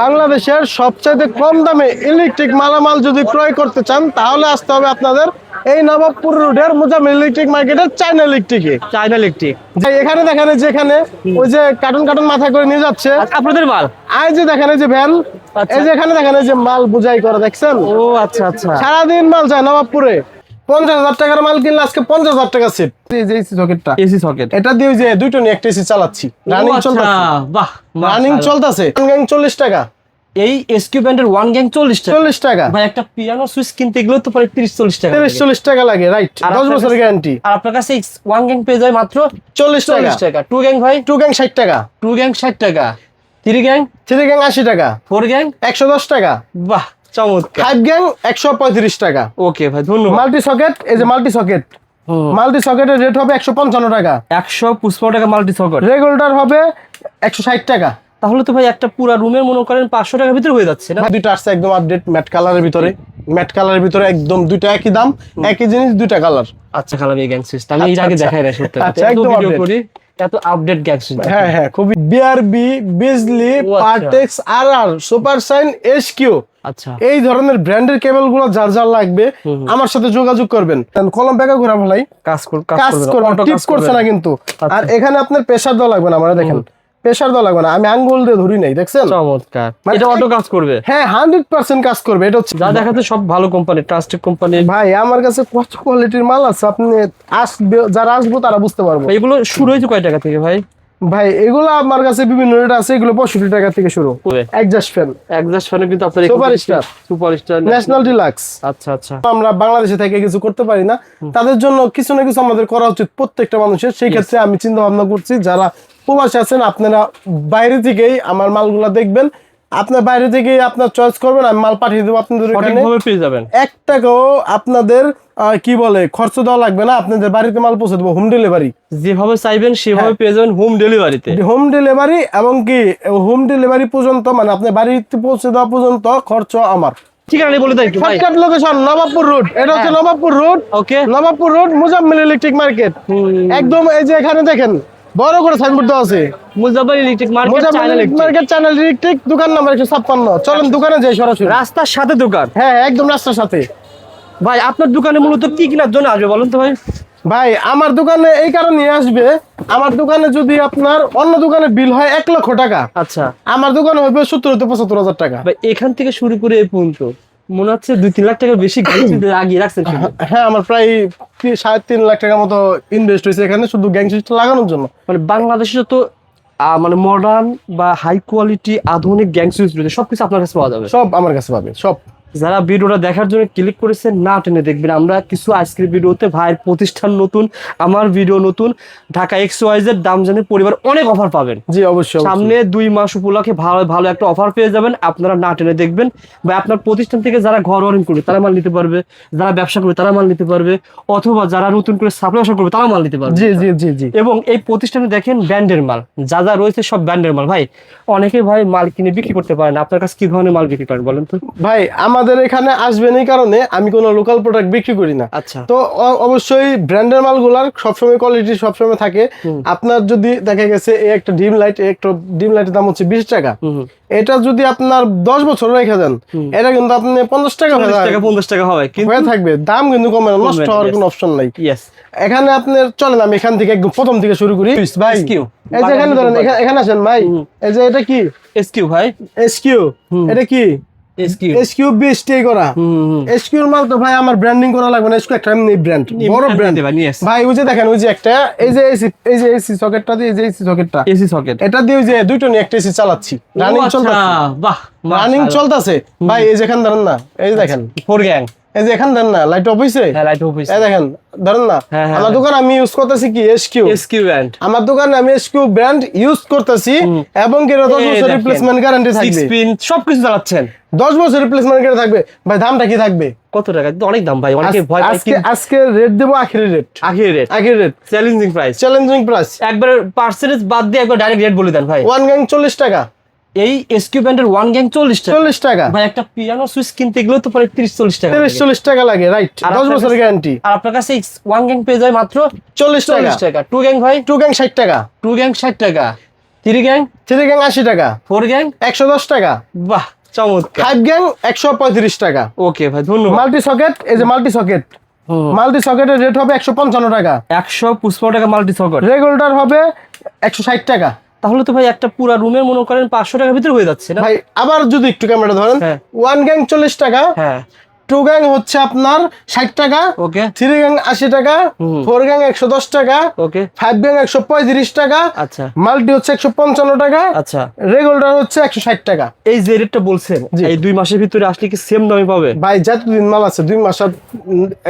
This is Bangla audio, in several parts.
বাংলাদেশের সবচাইতে কম দামে ইলেকট্রিক মালামাল যদি ক্রয় করতে চান তাহলে আসতে হবে আপনাদের এই নবাবপুর রোডের মুজামিল ইলেকট্রিক মার্কেটের চায়না ইলেকট্রিকে চায়না ইলেকট্রিক এখানে দেখেন এই যে এখানে ওই যে কার্টুন কার্টুন মাথা করে নিয়ে যাচ্ছে। আপনাদের মাল? এই যে দেখেন যে ভ্যান আচ্ছা। এই যে এখানে দেখেন এই যে মাল বুঝাই করে দেখছেন? ও আচ্ছা আচ্ছা। সারাদিন মাল যায় নবাবপুরে। পঞ্চাশ হাজার টাকার মাল কিনলে আজকে পঞ্চাশ হাজার টাকা সেট এসি সকেটটা এসি সকেট এটা দিয়ে যে দুটো নিয়ে একটা এসি চালাচ্ছি। রানিং চলতেছে। বাহ রানিং চলতেছে। গ্যাং চল্লিশ টাকা। এই এসকিউ ব্যান্ডের ওয়ান গ্যাং চল্লিশ টাকা। চল্লিশ টাকা। ভাই একটা পিয়ানো সুইচ কিনতে গেলেও তো প্রায় তিরিশ চল্লিশ টাকা তিরিশ চল্লিশ টাকা লাগে রাইট দশ বছরের গ্যারান্টি আর আপনার কাছে ওয়ান গ্যাং পেয়ে যায় মাত্র চল্লিশ টাকা। চল্লিশ টাকা। টু গ্যাং ভাই? টু গ্যাং ষাট টাকা। টু গ্যাং ষাট টাকা। থ্রি গ্যাং থ্রি গ্যাং আশি টাকা। ফোর গ্যাং একশো দশ টাকা। বাহ। চমৎকার। ফাইভ গ্যাং একশো পঁয়ত্রিশ টাকা। ওকে ভাই ধন্যবাদ। মাল্টি সকেট এই যে মাল্টি সকেট মাল্টি সকেটের রেট হবে একশো পঞ্চান্ন টাকা। একশো পঁচপন্ন টাকা মাল্টি সকেট রেগুলেটর হবে একশো ষাট টাকা। তাহলে তো ভাই একটা পুরো রুমের মনে করেন পাঁচশো টাকার ভিতরে হয়ে যাচ্ছে না? দুইটা আসছে একদম আপডেট ম্যাট কালারের ভিতরে। ম্যাট কালারের ভিতরে একদম দুইটা একই দাম একই জিনিস দুইটা কালার আচ্ছা খালাম এই গ্যাং আমি এর আগে আচ্ছা, দেখাই সত্যি। আচ্ছা, একদম ভিডিও করি। এত আপডেট হ্যাঁ হ্যাঁ খুবই বিআরবি বিজলি। পার্টেক্স আর আর সুপার সাইন এস কিউ আচ্ছা। এই ধরনের ব্র্যান্ডের কেবলগুলো যার যার লাগবে আমার সাথে যোগাযোগ করবেন। কলম ব্যাগে ঘোরা ভালাই কাজ করবে কাজ করবে করছে না কিন্তু। আচ্ছা। আর এখানে আপনার প্রেসার দেওয়া লাগবে না আমরা দেখেন। প্রেসার দেওয়া লাগবে না। আমি আঙ্গুল দিয়ে ধরি নাই দেখছেন? চমৎকার। মানে এটা অটো কাজ করবে? হ্যাঁ হান্ড্রেড পার্সেন্ট কাজ করবে। এটা হচ্ছে যা দেখাতে সব ভালো কোম্পানি ট্রাস্টেড কোম্পানি ভাই আমার কাছে কত কোয়ালিটির মাল আছে আপনি আসবে যারা আসব তারা বুঝতে পারব। এগুলো শুরু হয়েছে কয় টাকা থেকে ভাই? ভাই এগুলো আমার কাছে বিভিন্ন রেট আছে এগুলো পঁয়ষট্টি টাকা থেকে শুরু। একজাস্ট ফ্যান একজাস্ট ফ্যানে কিন্তু আপনার Superstar। সুপারস্টার ন্যাশনাল ডিলাক্স আচ্ছা আচ্ছা। আমরা বাংলাদেশে থেকে কিছু করতে পারি না। তাদের জন্য কিছু না কিছু আমাদের করা উচিত প্রত্যেকটা মানুষের। সেই ক্ষেত্রে আমি চিন্তা ভাবনা করছি যারা প্রবাসী আছেন আপনারা বাইরে থেকেই আমার মালগুলা দেখবেন। আপনার বাইরে থেকেই আপনার চয়েস করবেন আমি মাল পাঠিয়ে দেবো আপনাদের পেয়ে যাবেন। এক টাকাও আপনাদের কি বলে খরচ দেওয়া লাগবে না আপনাদের বাড়িতে মাল পৌঁছে দেবো হোম ডেলিভারি যেভাবে চাইবেন হ্যাঁ। সেভাবে পেয়ে যাবেন হোম ডেলিভারিতে হোম ডেলিভারি এবং কি হোম ডেলিভারি পর্যন্ত মানে আপনার বাড়িতে পৌঁছে দেওয়া পর্যন্ত খরচ আমার। ঠিকানা বলে দেয় একটু শর্টকাট লোকেশন নবাবপুর রোড এটা হচ্ছে Nawabpur road okay Nawabpur road Muzammil electric market একদম এই যে এখানে দেখেন বড় করে সাইনবোর্ড দেওয়া আছে। Muzaffar electric market Muzammil China electric electric market channel electric দোকান নাম্বার একশো ছাপ্পান্ন। চলেন দোকানে যাই সরাসরি। রাস্তার সাথে দোকান? হ্যাঁ একদম রাস্তার সাথে। ভাই আপনার দোকানে মূলত কি কেনার জন্য আসবে বলুন তো ভাই? ভাই আমার দোকানে এই কারণে আসবে আমার দোকানে যদি আপনার অন্য দোকানে বিল হয় এক লক্ষ টাকা। আচ্ছা। আমার দোকানে হবে সত্তর পঁচাত্তর হাজার টাকা। ভাই এখান থেকে শুরু করে এই পর্যন্ত। মনে হচ্ছে দুই তিন লাখ টাকার বেশি আগিয়ে রাখছেন হ্যাঁ আমার প্রায় সাড়ে তিন লাখ টাকার মতো ইনভেস্ট হয়েছে এখানে শুধু গ্যাং সুইচটা লাগানোর জন্য। মানে বাংলাদেশে তো আহ, মানে মডার্ন বা হাই কোয়ালিটি আধুনিক গ্যাং সুইচ রয়েছে সবকিছু আপনার কাছে পাওয়া যাবে। সব আমার কাছে পাবে সব। যারা ভিডিওটা দেখার জন্য ক্লিক করেছেন না টেনে দেখবেন। আমরা কিছু আজকের ভিডিওতে ভাইয়ের প্রতিষ্ঠান নতুন আমার ভিডিও নতুন ঢাকা এক্স ওয়াইজের দাম জানে পরিবার অনেক অফার পাবেন। জি অবশ্যই। সামনে দুই মাস উপলক্ষে ভালো ভালো একটা অফার পেয়ে যাবেন। আপনারা না টেনে দেখবেন। বা আপনার প্রতিষ্ঠান থেকে যারা ঘর অরেঞ্জ করবে তারা মাল নিতে পারবে। যারা ব্যবসা করবে তারা মাল নিতে পারবে। অথবা যারা নতুন করে সাপ্লাই করবে তারা মাল নিতে পারবে। জি জি জি জি। এবং এই প্রতিষ্ঠানে দেখেন ব্র্যান্ডের মাল। যা যা রয়েছে সব ব্র্যান্ডের মাল। ভাই অনেকে ভাই মাল কিনে বিক্রি করতে পারেন আপনার কাছে কি ধরনের মাল বিক্রি করেন বলেন তো? ভাই আমাদের এখানে আসবেন এই কারণে আমি কোনো লোকাল প্রোডাক্ট বিক্রি করি না। আচ্ছা। তো অবশ্যই ব্র্যান্ডের মালগুলার সবসময় কোয়ালিটি সবসময় থাকে। আপনার যদি দেখা গেছে এই একটা ডিম লাইট একটা ডিম লাইটের দাম হচ্ছে বিশ টাকা। এটা যদি আপনার দশ বছর রেখে দেন এটা কিন্তু আপনি পঞ্চাশ টাকা পঞ্চাশ টাকা হবে কিন্তু হয়ে থাকবে। দাম কিন্তু কমে না নষ্ট হওয়ার. কোনো অপশন নাই। এখানে আপনার চলেন আমি এখান থেকে একদম প্রথম থেকে শুরু করি। ভাই। এই যে এখানে ধরেন এখানে- এখানে আসেন ভাই। এই যে এটা কি? এসকিউ ভাই। এসকিউ এটা কি? এসকিউ এসকিউ বিএসটি করা। এসকিউর মাল তো ভাই আমার ব্র্যান্ডিং করা লাগবে না। এসকিউ একটা এমনি ব্র্যান্ড বড় ব্র্যান্ড ভাই ওই যে দেখেন ওই যে একটা এই যে এসি এই যে এসি সকেটটা দিয়ে এই যে এসি সকেটটা এসি সকেট এটা দিয়ে ওই যে দুটো নিয়ে একটা এসি চালাচ্ছি। রানিং চলতেছে। বাহ রানিং চলতেছে। ভাই এই যেখান ধরেন না এই যে দেখেন। ফোর গ্যাং এই যে এখান ধরেন না লাইট অফ হইছে? হ্যাঁ লাইট অফিস এই দেখেন ধরেন না হ্যাঁ, হ্যাঁ, আমার হ্যাঁ। দোকান আমি ইউজ করতেছি কি এসকিউ এসকিউ ব্র্যান্ড আমার দোকানে আমি এসকিউ ব্র্যান্ড ইউজ করতেছি এবং কি এটা দশ বছর রিপ্লেসমেন্ট গ্যারান্টি থাকবে। পিন সবকিছু চালাচ্ছেন। দশ বছর রিপ্লেসমেন্ট গ্যারান্টি থাকবে। ভাই দামটা কি থাকবে? কত টাকা? অনেক দাম ভাই অনেকে ভয় পায় আজকে আজকে রেট দেবো আখেরি রেট আখের রেট আখেরি rate challenging price challenging price একবার পার্সেন্টেজ বাদ দিয়ে একবার ডাইরেক্ট রেট বলে দেন ভাই। ওয়ান গ্যাং চল্লিশ টাকা। এই এসকিউ ব্র্যান্ডের ওয়ান গ্যাং চল্লিশ টাকা। চল্লিশ টাকা। ভাই একটা পিয়ানো সুইচ কিনতে গেলেও তো প্রায় তিরিশ চল্লিশ টাকা তিরিশ চল্লিশ টাকা লাগে রাইট দশ বছরের গ্যারান্টি আর আপনার কাছে ওয়ান গ্যাং পেয়ে যায় মাত্র চল্লিশ টাকা। চল্লিশ টাকা। টু গ্যাং ভাই? টু গ্যাং ষাট টাকা। টু গ্যাং ষাট টাকা। থ্রি গ্যাং থ্রি গ্যাং আশি টাকা। ফোর গ্যাং একশো দশ টাকা। বাহ চমৎকার। ফাইভ গ্যাং একশো পঁয়ত্রিশ টাকা। ওকে ভাই ধন্যবাদ। মাল্টি সকেট এই যে মাল্টি সকেট মাল্টি সকেটের রেট হবে একশো পঞ্চান্ন টাকা। একশো পঁচপন্ন টাকা মাল্টি সকেট রেগুলেটর হবে একশো ষাট টাকা। তাহলে তো ভাই একটা পুরো রুমের মনে করেন পাঁচশো টাকার ভিতরে হয়ে যাচ্ছে না? ভাই আবার যদি একটু ক্যামেরা ধরেন। ওয়ান গ্যাং চল্লিশ টাকা হ্যাঁ। টু গ্যাং হচ্ছে আপনার ষাট টাকা ওকে থ্রি গ্যাং আশি টাকা ফোর গ্যাং একশো দশ টাকা ওকে ফাইভ গ্যাং একশো পঁয়ত্রিশ টাকা আচ্ছা। মাল্টি হচ্ছে একশো পঞ্চান্ন টাকা আচ্ছা। রেগুলেটর হচ্ছে একশো ষাট টাকা। এই যে রেটটা বলছেন। এই দুই মাসের ভিতরে আসলে কি সেম দামে পাবে? ভাই যতদিন মাল আছে দুই মাস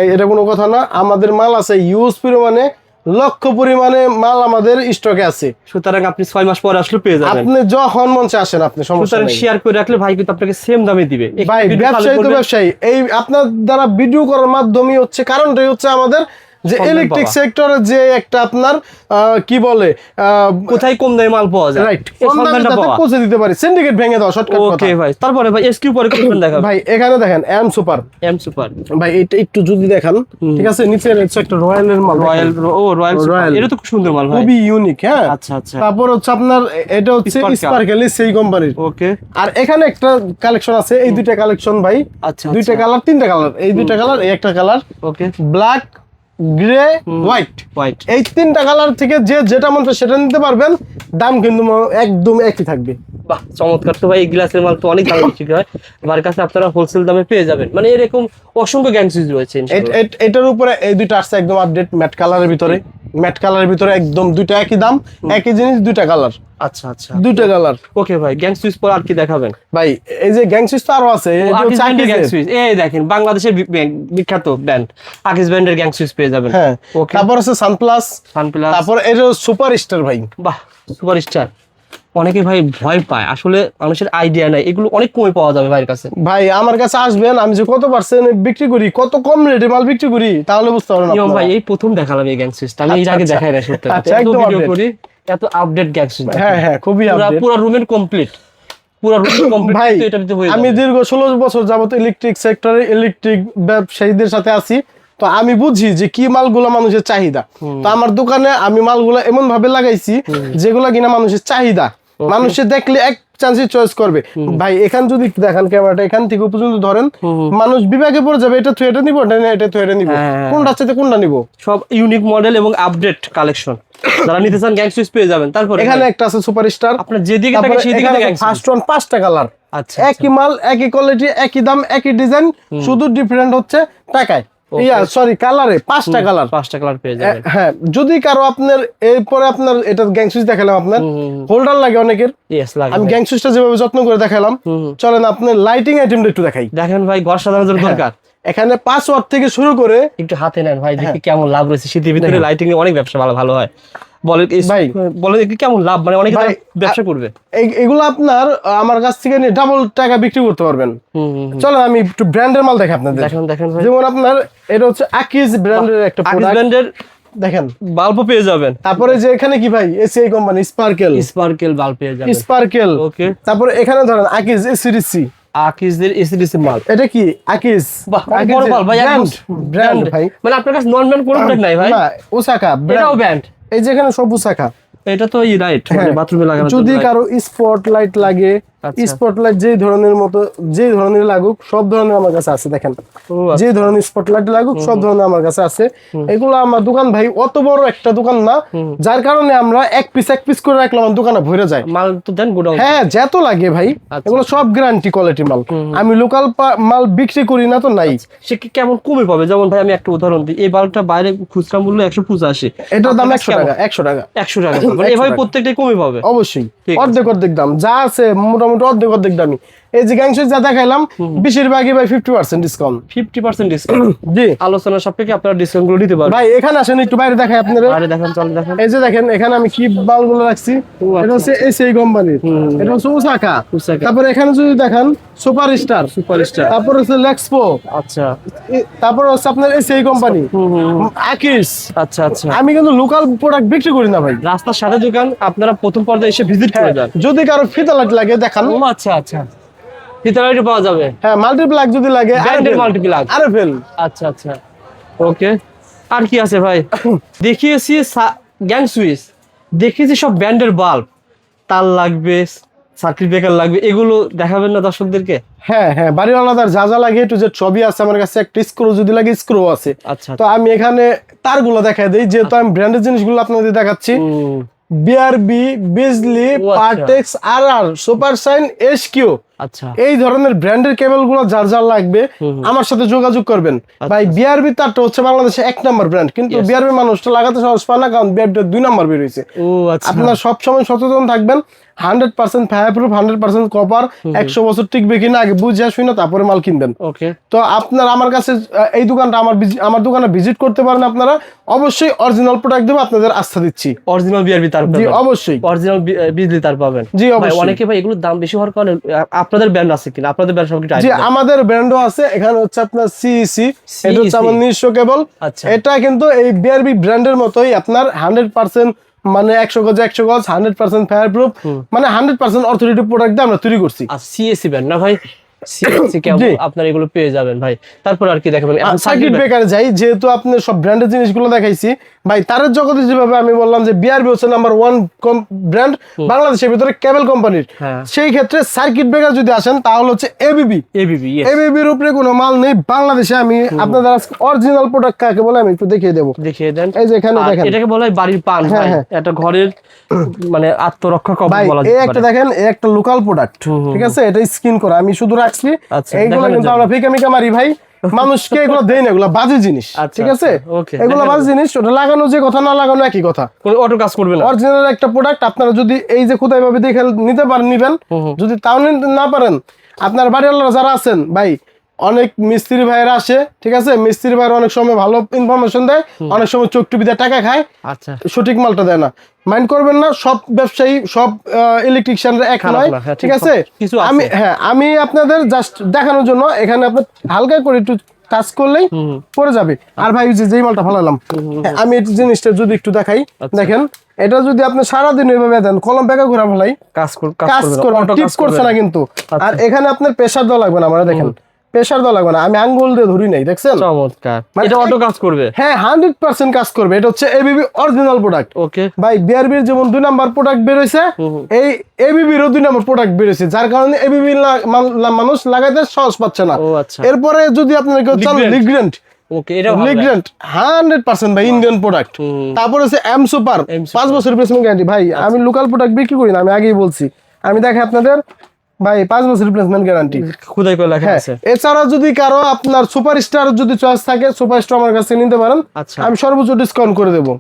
এটা কোনো কথা না আমাদের মাল আছে ইউজ পরিমাণে লক্ষ পরিমাণে মাল আমাদের স্টকে আছে। সুতরাং আপনি ছয় মাস পরে আসলে পেয়ে যাবেন। আপনি যখন মঞ্চে আসেন আপনি সমস্যা সুতরাং শেয়ার করে রাখলে ভাই কিন্তু আপনাকে সেম দামে দিবে। ভাই ব্যবসায়ী তো ব্যবসায়ী। এই আপনার দ্বারা ভিডিও করার মাধ্যমে হচ্ছে কারণটাই হচ্ছে আমাদের যে ইলেকট্রিক। সেক্টরে যে একটা আপনার কি বলে কোথায় কম দামে মাল পাওয়া যায়? রাইট পৌঁছে দিতে পারি। সিন্ডিকেট ভেঙে দাও শর্টকাট কথা। ওকে ভাই তারপরে ভাই এসকিউ পরে করবেন দেখাবেন ভাই এখানে দেখেন এম সুপার এম সুপার ভাই এটা একটু যদি দেখান ঠিক আছে? নিচে হচ্ছে একটা রয়্যালের মাল। রয়্যাল ও রয়্যাল Royal। এটা তো খুব সুন্দর মাল ভাই। খুবই ইউনিক হ্যাঁ? আচ্ছা আচ্ছা। তারপর হচ্ছে আপনার এটা হচ্ছে। স্পার্কেল সেই কোম্পানির ওকে আর এখানে একটা কালেকশন আছে এই দুইটা কালেকশন ভাই। আচ্ছা দুইটা কালার তিনটা কালার এই দুইটা কালার এই একটা colour okay black grey white white এই তিনটা কালার থেকে যে যেটা মন সেটা নিতে পারবেন। দাম কিন্তু একদম একই থাকবে। বাহ চমৎকার। তো ভাই এই গ্লাসের মাল তো অনেক দামে বিক্রি হয়। আমার কাছে আপনারা হোলসেল দামে পেয়ে যাবেন। মানে এরকম অসংখ্য গ্যাং সুইচ রয়েছে এটার উপরে এই দুইটা আসছে একদম আপডেট ম্যাট কালারের ভিতরে। ম্যাট কালারের ভিতরে একদম দুইটা একই দাম একই জিনিস দুইটা কালার আচ্ছা আচ্ছা। দুইটা কালার ওকে ভাই গ্যাং সুইচ পর আর কি দেখাবেন? ভাই এই যে গ্যাং সুইচ তো আরও আছে গ্যাং সুইচ এই দেখেন বাংলাদেশের বিখ্যাত ব্র্যান্ড আকিস ব্র্যান্ডের গ্যাং সুইচ পেয়ে যাবেন। হ্যাঁ ওকে তারপর আছে সানপ্লাস সানপ্লাস তারপর এর সুপার স্টার ভাই। বাহ সুপার স্টার অনেকে ভাই ভয় পায়। আসলে মানুষের আইডিয়া নাই। এগুলো অনেক কমে পাওয়া যাবে ভাইয়ের কাছে। ভাই আমার কাছে আসবেন আমি যে কত পার্সেন্ট বিক্রি করি কত কম রেটে মাল বিক্রি করি তাহলে বুঝতে পারবেন না ভাই এই প্রথম দেখালাম এই গ্যাং সুইচটা আমি এর আচ্ছা, আগে আচ্ছা। দেখাই না সত্যি। আচ্ছা, একদম ভিডিও করি এত আপডেট গ্যাং সুইচ হ্যাঁ হ্যাঁ খুবই পুরো পুরো রুমের কমপ্লিট পুরো রুমের কমপ্লিট ভাই এটা দিতে হয়ে আমি দীর্ঘ ষোলো বছর যাবত ইলেকট্রিক সেক্টরে ইলেকট্রিক ব্যবসায়ীদের সাথে আছি। তো আমি বুঝি যে কি মালগুলো মানুষের চাহিদা। তো আমার দোকানে আমি মালগুলো এমন ভাবে লাগাইছি যেগুলো কিনা মানুষের চাহিদা। মানুষে দেখলে এক চান্সে চয়েস করবে। ভাই এখান যদি দেখান ক্যামেরাটা এখান থেকে পর্যন্ত ধরেন মানুষ বিভাগে পড়ে যাবে এটা থুয়েটা নিবো এটা না, এটা থুয়েটা নিবো? হ্যাঁ, হ্যাঁ, সাথে কোনটা নিবো? সব ইউনিক মডেল এবং আপডেট কালেকশন যারা নিতে চান গ্যাং সুইচ পেয়ে যাবেন। তারপরে এখানে একটা আছে সুপার স্টার আপনার যেদিকে থাকে সেদিকে ফার্স্ট ওয়ান পাঁচটা কালার আচ্ছা একই মাল একই কোয়ালিটি একই দাম একই ডিজাইন শুধু ডিফারেন্ট হচ্ছে টাকায়। ইয়া সরি কালারে পাঁচটা কালার পাঁচটা কালার পেয়ে যাবেন হ্যাঁ যদি কারও আপনার এরপরে আপনার এটা গ্যাং সুইচ দেখালাম আপনার হোল্ডার লাগে অনেকের। ইয়েস লাগে আমি গ্যাং সুইচটা যেভাবে যত্ন করে দেখালাম চলেন আপনার লাইটিং আইটেমটা একটু দেখাই। দেখেন ভাই ঘর সাজানোর দরকার। এখানে পাঁচ ওয়াট থেকে শুরু করে একটু হাতে নেন ভাই হ্যাঁ। দেখি কেমন লাভ রয়েছে। শীতের ভিতরে লাইটিং অনেক ব্যবসা ভালো ভালো হয়। বলে ভাই। বলে দেখি কেমন লাভ মানে অনেকে ব্যবসা করবে। এগুলো আপনার আমার কাছ থেকে নিয়ে ডাবল টাকা বিক্রি করতে পারবেন। চলেন আমি একটু ব্র্যান্ডের মাল দেখাই আপনাদের। দেখেন দেখেন যেমন আপনার এটা হচ্ছে আকিজ ব্র্যান্ডের একটা প্রোডাক্ট ব্র্যান্ডের দেখেন। বাল্বও পেয়ে যাবেন। তারপরে যে এখানে কি ভাই? ACI company Sparkle Sparkle bulb পেয়ে যাবেন। স্পার্কেল ওকে তারপরে এখানে ধরেন আকিজ এসিডিসি আকিসদের এসিডিসি মাল এটা কি? আকিজ বাহ বড় মাল ভাই ব্র্যান্ড ব্র্যান্ড ভাই। মানে আপনার কাছে নন ব্র্যান্ড কোনো ব্র্যান্ড নাই ভাই। না ওসাকা এটাও ব্র্যান্ড এই যেখানে সব ওসাকা এটা তো ই রাইট মানে বাথরুমে লাগানো যদি কারও স্পটলাইট লাগে। স্পটলাইট যেই ধরনের মতো যেই ধরনের লাগুক সব ধরনের আমার কাছে আছে দেখেন। যে ধরনের স্পটলাইট লাগুক সব ধরনের আমার কাছে আছে। এগুলো আমার দোকান ভাই অত বড় একটা দোকান না যার কারণে আমরা এক পিস এক পিস করে রাখলাম আমার দোকানে ভরে যায়। মাল তো দেন গোডাউন। হ্যাঁ যত লাগে ভাই আচ্ছা। এগুলো সব গ্যারান্টি কোয়ালিটি মাল। আমি লোকাল মাল বিক্রি করি না তো নাই। সে কি কেমন কমে পাবে? যেমন ভাই আমি একটা উদাহরণ দিই। এই বাল্বটা বাইরে খুচরা মূল্য একশো পঁচাশি। এটার দাম একশো টাকা একশো টাকা। একশো টাকা এভাবে প্রত্যেকটাই কমে পাবে। অবশ্যই। অর্ধেক অর্ধেক দাম। যা আছে মোটামুটি অর্ধেক অর্ধেক দামি। এই যে যা দেখাইলাম বেশিরভাগই ভাই fifty percent discount fifty percent discount জি। আলোচনা সাপেক্ষে আপনারা ডিসকাউন্টগুলো দিতে পারবেন। ভাই এখানে আসেন একটু বাইরে দেখাই আপনারা আরে দেখেন চল দেখেন। এই যে দেখেন এখানে আমি কি বালগুলো রাখছি? আচ্ছা। এটা হচ্ছে কোম্পানির এটা হচ্ছে ওসাকা। তারপরে এখানে যদি দেখেন সুপার স্টার সুপারস্টার তারপর হচ্ছে লেক্সপো আচ্ছা। তারপর হচ্ছে আপনার কোম্পানি আকিস আচ্ছা আচ্ছা। আমি কিন্তু লোকাল প্রোডাক্ট বিক্রি করি না ভাই। রাস্তার সাথে দোকান আপনারা প্রথম পর্যায়ে এসে ভিজিট করে যান। যদি কারও ফিতা লাগে দেখান। আচ্ছা আচ্ছা। ফিতারাইটে পাওয়া যাবে। হ্যাঁ মাল্টিপ্লাক যদি লাগে ব্র্যান্ডের মাল্টিপ্লাগ আরে ফেল। আচ্ছা আচ্ছা। ওকে। আর কি আছে ভাই? দেখিয়েছি গ্যাং সুইচ। দেখিয়েছি সব ব্র্যান্ডের বাল্ব তার লাগবে সার্কিট ব্রেকার লাগবে এগুলো দেখাবেন না দর্শকদেরকে? হ্যাঁ হ্যাঁ বাড়িওয়ালাদার যা যা লাগে একটু যে ছবি আছে আমার কাছে একটা স্ক্রু যদি লাগে স্ক্রু আছে। আচ্ছা তো আমি এখানে তারগুলো দেখাই দিই যেহেতু আমি ব্র্যান্ডের জিনিসগুলো আপনাদের দেখাচ্ছি। বিআরবি বিজলি আচ্ছা। পার্টেক্স আর আর সুপার সাইন এস কিউ আচ্ছা। এই ধরনের ব্র্যান্ডের কেবলগুলো যার যার লাগবে। আমার সাথে যোগাযোগ করবেন। ভাই বিআরবি তারটা হচ্ছে বাংলাদেশে এক নম্বর ব্র্যান্ড কিন্তু. বিআরবি মানুষটা লাগাতে সহজ পায় না কারণ বিআরবি দুই নম্বর বেরিয়েছে ও আচ্ছা। আপনার সবসময় সচেতন থাকবেন hundred percent fireproof hundred percent copper একশো বছর টিকবে কিনা আগে বুঝে তারপরে মাল কিনবেন। ওকে তো আপনার আমার কাছে এই দোকানটা আমার আমার দোকানে ভিজিট করতে পারেন আপনারা। অবশ্যই অরিজিনাল প্রোডাক্ট দেবো আপনাদের আস্থা দিচ্ছি। অরিজিনাল বিআরবি তার অবশ্যই। অরিজিনাল বিজলি তার পাবেন। জি অবশ্যই। অনেকে ভাই এগুলোর দাম বেশি হওয়ার কারণে আপনাদের ব্র্যান্ড আছে কিনা? আপনাদের ব্র্যান্ড সম্পর্কে জি আমাদের ব্র্যান্ডও আছে এখানে হচ্ছে আপনার সিইসি এটা হচ্ছে আমাদের আমার নিজস্ব কেবল আচ্ছা। এটা কিন্তু এই বিআরবি ব্র্যান্ডের মতোই আপনার হান্ড্রেড পার্সেন্ট মানে একশো গজ একশো গজ হান্ড্রেড পার্সেন্ট ফায়ার প্রুফ মানে হান্ড্রেড পার্সেন্ট অথরিটি প্রোডাক্ট দিয়ে আমরা তৈরি করছি। আর সিএসসি ব্র্যান্ড না ভাই? CSC cable. আপনার এগুলো পেয়ে যাবেন ভাই। তারপর আর কি দেখাবেন? সার্কিট সার্কিট ব্রেকারে যাই যেহেতু আপনি সব ব্র্যান্ডের জিনিসগুলো দেখাইছি ভাই তারের জগতে যেভাবে আমি বললাম যে বিআরবি হচ্ছে নাম্বার ওয়ান ব্র্যান্ড বাংলাদেশের ভিতরে কেবল কোম্পানির হ্যাঁ। সেই ক্ষেত্রে সার্কিট ব্রেকার যদি আসেন তাহলে হচ্ছে এবিবি এবিবি এবিবির উপরে কোনো মাল নেই বাংলাদেশে আমি আপনাদের অরিজিনাল প্রোডাক্ট কাকে বলে আমি একটু দেখিয়ে দেবো। দেখিয়ে দেন। এই যে এখানে দেখেন। এটাকে বলা হয় বাড়ির পান হ্যাঁ, হ্যাঁ। এটা ঘরের মানে আত্মরক্ষা কবচ এই একটা দেখেন এই একটা লোকাল প্রোডাক্ট ঠিক আছে? এটা স্কিন করা। আমি শুধু রাখছি আচ্ছা, এইগুলো কিন্তু আমরা ফিকা মিকা মারি ভাই। মানুষকে এগুলো দেই না এগুলো বাজে জিনিস আচ্ছা, ঠিক আছে? আচ্ছা, এগুলো বাজে জিনিস ওটা লাগানো যে কথা না লাগানো একই কথা। অটো কাজ করবে না। অরিজিনাল একটা প্রোডাক্ট আপনারা যদি এই যে কোথায় ভাবে দেখে নিতে পারেন নিবেন। যদি তাও না পারেন আপনার বাড়ি যারা আছেন ভাই অনেক মিস্ত্রি ভাইয়েরা আসে ঠিক আছে? মিস্ত্রি ভাইয়েরা অনেক সময় ভালো ইনফরমেশন দেয় অনেক সময় চোখ টিপিতে টাকা খায় আচ্ছা। সঠিক মালটা দেয় না। মাইন্ড করবেন না সব ব্যবসায়ী সব ইলেকট্রিশিয়ানরা এক নয় হ্যাঁ, ঠিক আছে? আমি হ্যাঁ আমি আপনাদের জাস্ট দেখানোর জন্য এখানে আপনার হালকা করে একটু কাজ করলেই হুম। যাবে। আর ভাই যে যেই মালটা ফালালাম হ্যাঁ, আমি এই জিনিসটা যদি একটু দেখাই আচ্ছা। দেখেন এটা যদি আপনি সারাদিন ওইভাবে দেন কলম ব্যাগে ঘোরা ফেলাই কাজ কর- কাজ কাজ করবে করবে না, auto টিপ কাজ করছে না। কিন্তু। আচ্ছা। আর এখানে আপনার প্রেসার দেওয়া লাগবে না আমরা দেখেন। প্রেসার দেওয়া লাগবে না। আমি আঙ্গুল দিয়ে ধরি নাই দেখছেন? চমৎকার। মানে এটা অটো কাজ করবে? হ্যাঁ হান্ড্রেড পার্সেন্ট কাজ করবে। এটা হচ্ছে এবিবি অরিজিনাল প্রোডাক্ট ওকে ভাই বিআরবির যেমন দুই নাম্বার প্রোডাক্ট হুম, হুম। এই এবিবিরও দুই নাম্বার প্রোডাক্ট বেরোইছে যার কারণে এবিবি মানুষ লাগাইতে সহজ পাচ্ছে না। ও আচ্ছা। এরপরে যদি আপনার কেউ চান লিগ্রেন্ট ওকে এটা লিগ্রেন্ট হান্ড্রেড পার্সেন্ট ভাই ইন্ডিয়ান প্রোডাক্ট তারপর হচ্ছে এম সুপার M পাঁচ বছর রিপ্লেসমেন্ট গ্যারান্টি ভাই আমি লোকাল প্রোডাক্ট বিক্রি করি না আমি আগেই বলছি। আমি দেখে আপনাদের। ভাই পাঁচ বছর রিপ্লেসমেন্ট গ্যারান্টি খুদাই করে লেখা হ্যাঁ আছে। এছাড়া যদি কারও আপনার সুপার স্টার যদি চয়েস থাকে সুপার স্টার আমার কাছে নিতে পারেন। আচ্ছা। আমি সর্বোচ্চ ডিসকাউন্ট করে দেবো।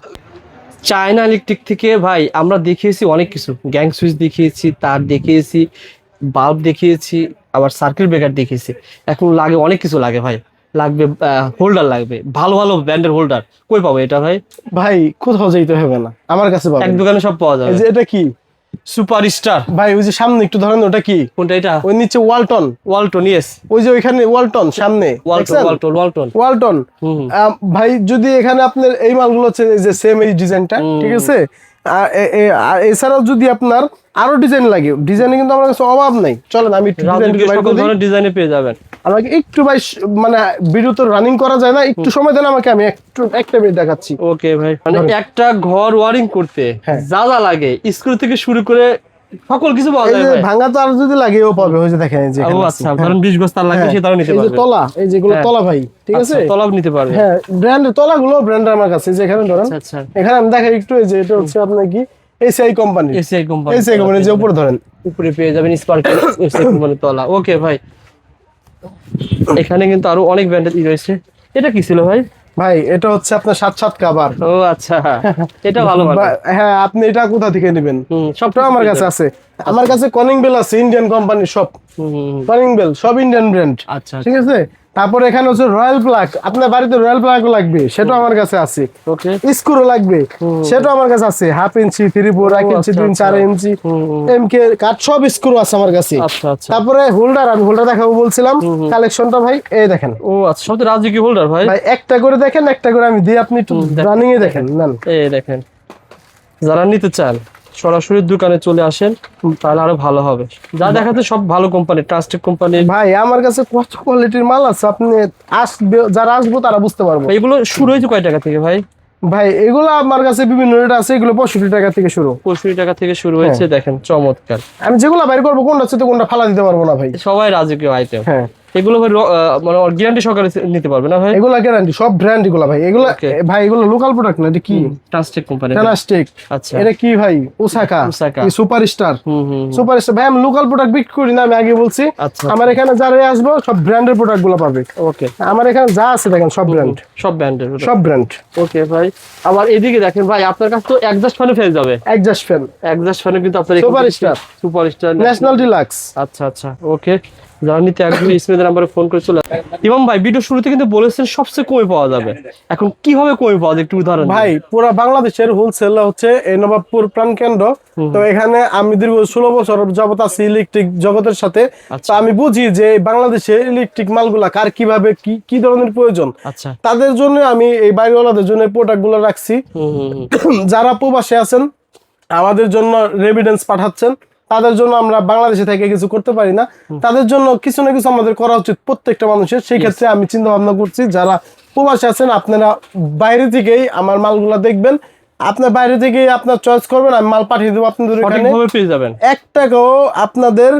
চায়না ইলেকট্রিক থেকে ভাই আমরা দেখিয়েছি অনেক কিছু। গ্যাং সুইচ দেখিয়েছি তার দেখিয়েছি বাল্ব দেখিয়েছি আবার সার্কিট ব্রেকার দেখিয়েছি। এখন লাগে অনেক কিছু লাগে ভাই। লাগবে হোল্ডার লাগবে। ভালো ভালো ব্র্যান্ডের হোল্ডার কই পাবো এটা ভাই? ভাই কোথাও যাইতে হবে না। আমার কাছে এক দোকানে সব পাওয়া যাবে। এটা কি? সুপার স্টার ভাই ওই যে সামনে একটু ধরেন ওটা কি? কোনটা এটা? ওই নিচে ওয়ালটন। ওয়ালটন ইয়েস ওই যে ওইখানে ওয়ালটন সামনে। ওয়ালটন ওয়ালটন ওয়ালটন। ভাই যদি এখানে আপনার এই মালগুলো হচ্ছে যে সেম এই ডিজাইনটা। ঠিক আছে? আর এছাড়াও যদি আপনার আরও ডিজাইন লাগে ডিজাইনে কিন্তু আমার কাছে অভাব নাই। চলেন আমি ডিজাইনে পেয়ে যাবেন। আমাকে একটু ভাই মানে ভিডিও তো রানিং করা যায় না একটু সময় দেন আমাকে আমি একটু একটা মিনিট দেখাচ্ছি। ওকে ভাই মানে একটা ঘর ওয়ারিং করতে হ্যাঁ। যা যা লাগে স্ক্রু থেকে শুরু করে সকল কিছু পাওয়া যায় ভাই। ভাঙা তার যদি লাগে ও পাবে ওই যে দেখেন যে ও আচ্ছা ধরেন বিশ গজ তার লাগবে হ্যাঁ, সে তারও নিতে এই যে পারবে। তলা এই যেগুলো হ্যাঁ। তলা ভাই ঠিক আছে? তলা নিতে পারবে। হ্যাঁ ব্র্যান্ডের তলাগুলো ব্র্যান্ড আমার কাছে যে এখানে ধরেন। আচ্ছা আচ্ছা। এখানে আমি দেখাই একটু এই যে এটা হচ্ছে আপনার কি? ACI company ACI company ACI company যে উপরে ধরেন। উপরে পেয়ে যাবেন স্পার্কেল এসিআই কোম্পানির তলা। ওকে ভাই এখানে কিন্তু আরও অনেক ব্র্যান্ডের ই রয়েছে। এটা কি ছিল ভাই? ভাই এটা হচ্ছে আপনার সাত সাত কাবার ও আচ্ছা এটা ভালো হ্যাঁ আপনি এটা কোথা থেকে নেবেন? হুম সবটা আমার কাছে আছে। আমার কাছে কনিং বেল আছে ইন্ডিয়ান কোম্পানির সব। কনিং বেল সব ইন্ডিয়ান ব্র্যান্ড আচ্ছা ঠিক আছে? তারপরে এখানে হচ্ছে রয়্যাল প্লাগ আপনার বাড়িতে রয়্যাল প্লাগ লাগবে সেটাও আমার কাছে আছে। ওকে স্ক্রু লাগবে সেটাও আমার কাছে আছে। হাফ ইঞ্চি থ্রি ফোর এক ইঞ্চি আচ্ছা, দুই চার আচ্ছা। ইঞ্চি। এম কে কাঠ সব স্ক্রু আছে আমার কাছে। আচ্ছা আচ্ছা। তারপরে হোল্ডার আমি হোল্ডার দেখাবো বলছিলাম। কালেকশনটা ভাই এই দেখেন। ও আচ্ছা সব তো রাজকীয় হোল্ডার ভাই। ভাই একটা করে দেখেন একটা করে আমি দিই আপনি একটু রানিং এ দেখেন নেন। এই দেখেন। যারা নিতে চান সরাসরি দোকানে চলে আসেন তাহলে আরও ভালো হবে। যা দেখাতে সব ভালো কোম্পানি ট্রাস্টেড কোম্পানি ভাই আমার কাছে কত কোয়ালিটির মাল আছে আপনি আসবে যারা আসব তারা বুঝতে পারব। এগুলো শুরু হয়েছে কয় টাকা থেকে ভাই? ভাই এগুলো আমার কাছে বিভিন্ন রেট আছে এগুলো পঁয়ষট্টি টাকা থেকে শুরু। পঁয়ষট্টি টাকা থেকে শুরু হয়েছে হ্যাঁ। দেখেন চমৎকার। আমি যেগুলো বাইর করব কোনটা হচ্ছে কোনটা ফালা দিতে পারব না ভাই। সবাই রাজকীয় আইটেম। হ্যাঁ। এগুলো ভাই মানে গ্যারান্টি সহকারে নিতে পারবে না ভাই? এগুলা গ্যারান্টি সব ব্র্যান্ড এগুলা ভাই। এগুলা. ভাই এগুলো লোকাল প্রোডাক্ট না এটা কি? ট্রান্সটেক কোম্পানি আচ্ছা। এটা কি ভাই? Osaka Osaka. সুপার স্টার হুম হুম হুম। ভাই আমি লোকাল প্রোডাক্ট বিক্রি করি না আমি আগে বলছি। আচ্ছা। আমার এখানে যারা আসব সব ব্র্যান্ডের প্রোডাক্টগুলো পাবে। ওকে আমার এখানে যা আছে দেখেন সব ব্র্যান্ড সব ব্র্যান্ডের সব ব্র্যান্ড ওকে ভাই। আবার এদিকে দেখেন ভাই আপনার কাছে তো একজাস্ট ফ্যানে ফেল যাবে। একজাস্ট ফ্যান একজাস্ট ফ্যানে কিন্তু আপনার Superstar। Super star national deluxe আচ্ছা আচ্ছা। ওকে যারা নিতে একদমই স্ক্রিনের নাম্বারে ফোন করে চলে ইমাম ভাই ভিডিও শুরুতে কিন্তু বলেছেন সবচেয়ে কমে পাওয়া যাবে। এখন কীভাবে কমে পাওয়া যায় একটু উদাহরণ ভাই পুরা বাংলাদেশের হোলসেল হচ্ছে এই নবাবপুর প্রাণ কেন্দ্র তো এখানে আমি দীর্ঘ ষোলো বছর যাবত আছি ইলেকট্রিক জগতের সাথে। আচ্ছা। তো আমি বুঝি যে বাংলাদেশে ইলেকট্রিক মালগুলা কার কীভাবে কি কি ধরনের প্রয়োজন? আচ্ছা। তাদের জন্য আমি এই বাইরেওয়ালাদের জন্য প্রোডাক্টগুলো রাখছি। যারা প্রবাসে আছেন আমাদের জন্য রেভিডেন্স পাঠাচ্ছেন। তাদের জন্য আমরা বাংলাদেশে থেকে কিছু করতে পারি না। তাদের জন্য কিছু না কিছু আমাদের করা উচিত প্রত্যেকটা মানুষের। সেই ক্ষেত্রে আমি চিন্তা ভাবনা করছি যারা প্রবাসে আছেন আপনারা বাইরে থেকেই আমার মালগুলা দেখবেন। আপনার বাইরে থেকে আপনার চয়েস করবেন আমি মাল পাঠিয়ে দেবো আপনাদের এখানে পেয়ে যাবেন। এক টাকাও আপনাদের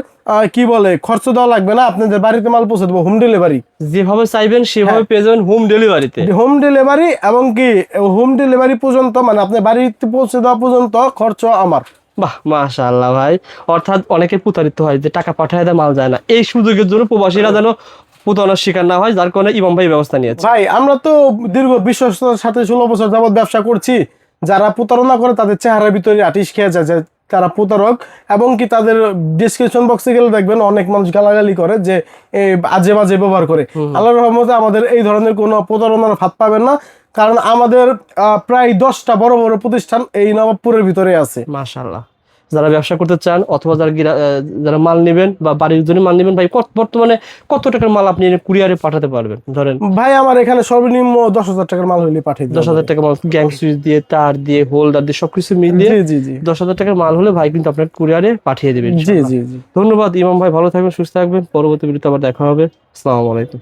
কি বলে খরচ দেওয়া লাগবে না আপনাদের বাড়িতে মাল পৌঁছে দেবো হোম ডেলিভারি যেভাবে চাইবেন হ্যাঁ। সেভাবে পেয়ে যাবেন হোম ডেলিভারিতে হোম ডেলিভারি এবং কি হোম ডেলিভারি পর্যন্ত মানে আপনার বাড়িতে পৌঁছে দেওয়া পর্যন্ত খরচ আমার। বাহ মাশাআল্লাহ ভাই। অর্থাৎ অনেকে প্রতারিত হয় যে টাকা পাঠায় দেয় মাল যায় না। এই সুযোগের জন্য প্রবাসীরা যেন প্রতারণার শিকার না হয় যার কারণে ইমাম ভাই ব্যবস্থা নিয়েছে। ভাই আমরা তো দীর্ঘ বিশ্বস্ততার সাথে ষোলো বছর যাবত ব্যবসা করছি। যারা প্রতারণা করে তাদের চেহারার ভিতরে আটিস খেয়ে যায় তারা প্রতারক। এবং কি তাদের ডিসক্রিপশন বক্সে গেলে দেখবেন অনেক মানুষ গালাগালি করে যে আজে বাজে ব্যবহার করে। আল্লাহর রহমতে আমাদের এই ধরনের কোনো প্রতারণার ফাঁদ পাবেন না। কারণ আমাদের প্রায় দশটা বড় বড় প্রতিষ্ঠান এই নবাবপুরের ভিতরে আছে। মাশাআল্লাহ। যারা ব্যবসা করতে চান অথবা যারা যারা মাল নেবেন বা বাড়ির জন্য মাল নেবেন ভাই কত- বর্তমানে কত টাকার মাল আপনি কুরিয়ারে পাঠাতে পারবেন? ধরেন ভাই আমার এখানে সর্বনিম্ন দশ হাজার টাকার মাল হলে পাঠিয়ে দশ হাজার টাকা মাল গ্যাং সুইচ দিয়ে তার দিয়ে হোল্ডার দিয়ে সবকিছু মিলিয়ে জি জি জি। দশ হাজার টাকার মাল হলে ভাই কিন্তু আপনার কুরিয়ারে পাঠিয়ে দেবেন জি জি জি। ধন্যবাদ ইমাম ভাই ভালো থাকবেন সুস্থ থাকবেন। পরবর্তী ভিডিওতে আবার দেখা হবে। আসসালামু আলাইকুম।